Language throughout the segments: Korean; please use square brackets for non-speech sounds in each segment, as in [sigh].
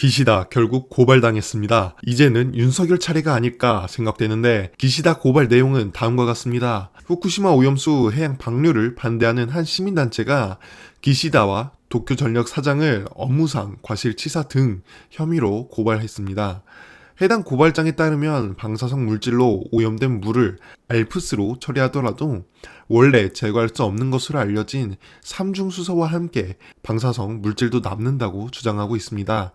기시다 결국 고발당했습니다. 이제는 윤석열 차례가 아닐까 생각되는데 기시다 고발 내용은 다음과 같습니다. 후쿠시마 오염수 해양 방류를 반대하는 한 시민단체가 기시다와 도쿄 전력 사장을 업무상 과실치사 등 혐의로 고발했습니다. 해당 고발장에 따르면 방사성 물질로 오염된 물을 알프스로 처리하더라도 원래 제거할 수 없는 것으로 알려진 삼중수소와 함께 방사성 물질도 남는다고 주장하고 있습니다.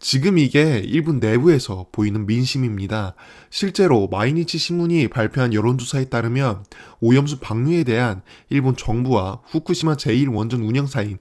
지금 이게 일본 내부에서 보이는 민심입니다. 실제로 마이니치 신문이 발표한 여론조사에 따르면 오염수 방류에 대한 일본 정부와 후쿠시마 제1원전 운영사인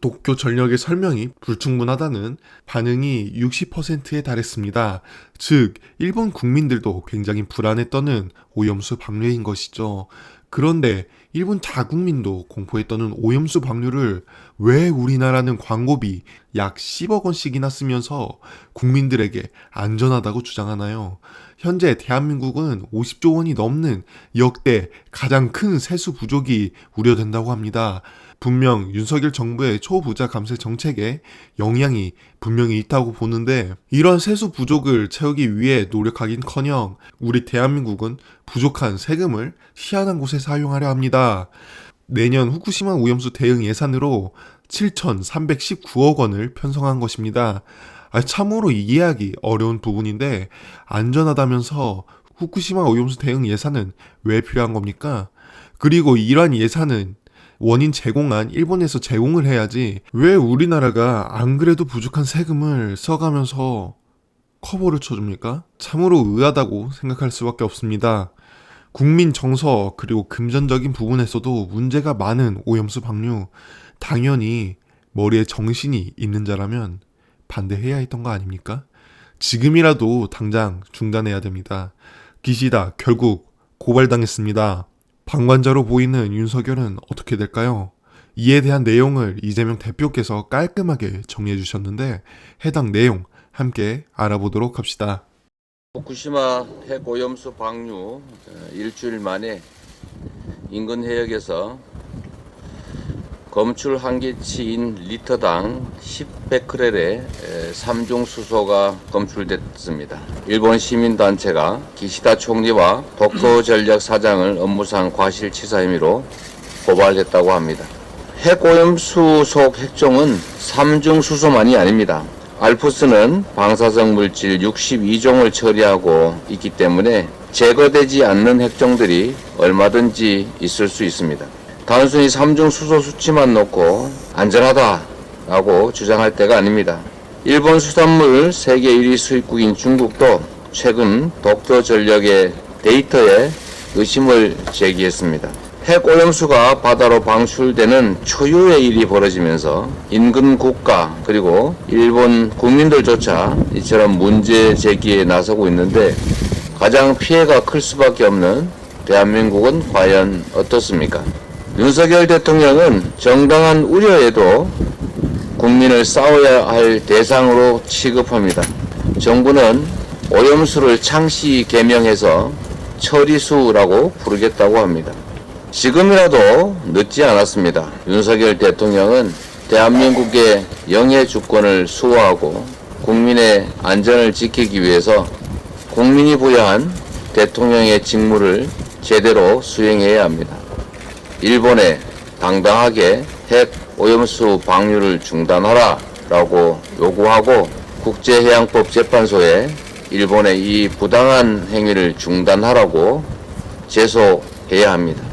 도쿄 전력의 설명이 불충분하다는 반응이 60%에 달했습니다. 즉, 일본 국민들도 굉장히 불안했다는 오염수 방류인 것이죠. 그런데 일본 자국민도 공포에 떠는 오염수 방류를 왜 우리나라는 광고비 약 10억 원씩이나 쓰면서 국민들에게 안전하다고 주장하나요? 현재 대한민국은 50조 원이 넘는 역대 가장 큰 세수 부족이 우려된다고 합니다. 분명 윤석열 정부의 초부자 감세 정책에 영향이 분명히 있다고 보는데 이런 세수 부족을 채우기 위해 노력하긴커녕 우리 대한민국은 부족한 세금을 희한한 곳에 사용하려 합니다. 내년 후쿠시마 오염수 대응 예산으로 7,319억 원을 편성한 것입니다. 아, 참으로 이해하기 어려운 부분인데 안전하다면서 후쿠시마 오염수 대응 예산은 왜 필요한 겁니까? 그리고 이러한 예산은 원인 제공한 일본에서 제공을 해야지 왜 우리나라가 안 그래도 부족한 세금을 써가면서 커버를 쳐줍니까? 참으로 의아하다고 생각할 수밖에 없습니다. 국민 정서 그리고 금전적인 부분에서도 문제가 많은 오염수 방류 당연히 머리에 정신이 있는 자라면 반대해야 했던 거 아닙니까? 지금이라도 당장 중단해야 됩니다. 기시다 결국 고발당했습니다. 방관자로 보이는 윤석열은 어떻게 될까요? 이에 대한 내용을 이재명 대표께서 깔끔하게 정리해 주셨는데 해당 내용 함께 알아보도록 합시다. 후쿠시마 핵오염수 방류 어, 일주일 만에 인근 해역에서 검출 한계치인 리터당 10베크렐의 삼중 수소가 검출됐습니다. 일본 시민단체가 기시다 총리와 도쿄 [clears throat] 전력 사장을 업무상 과실치사 혐의로 고발했다고 합니다. 핵오염수 속 핵종은 삼중 수소만이 아닙니다. 알프스는 방사성 물질 62종을 처리하고 있기 때문에 제거되지 않는 핵종들이 얼마든지 있을 수 있습니다. 단순히 삼중 수소 수치만 놓고 안전하다라고 주장할 때가 아닙니다. 일본 수산물 세계 1위 수입국인 중국도 최근 독도 전력의 데이터에 의심을 제기했습니다. 핵 오염수가 바다로 방출되는 초유의 일이 벌어지면서 인근 국가 그리고 일본 국민들조차 이처럼 문제 제기에 나서고 있는데 가장 피해가 클 수밖에 없는 대한민국은 과연 어떻습니까? 윤석열 대통령은 정당한 우려에도 국민을 싸워야 할 대상으로 취급합니다. 정부는 오염수를 창시 개명해서 처리수라고 부르겠다고 합니다. 지금이라도 늦지 않았습니다. 윤석열 대통령은 대한민국의 영해 주권을 수호하고 국민의 안전을 지키기 위해서 국민이 부여한 대통령의 직무를 제대로 수행해야 합니다. 일본에 당당하게 핵 오염수 방류를 중단하라 라고 요구하고 국제해양법 재판소에 일본의 이 부당한 행위를 중단하라고 제소해야 합니다.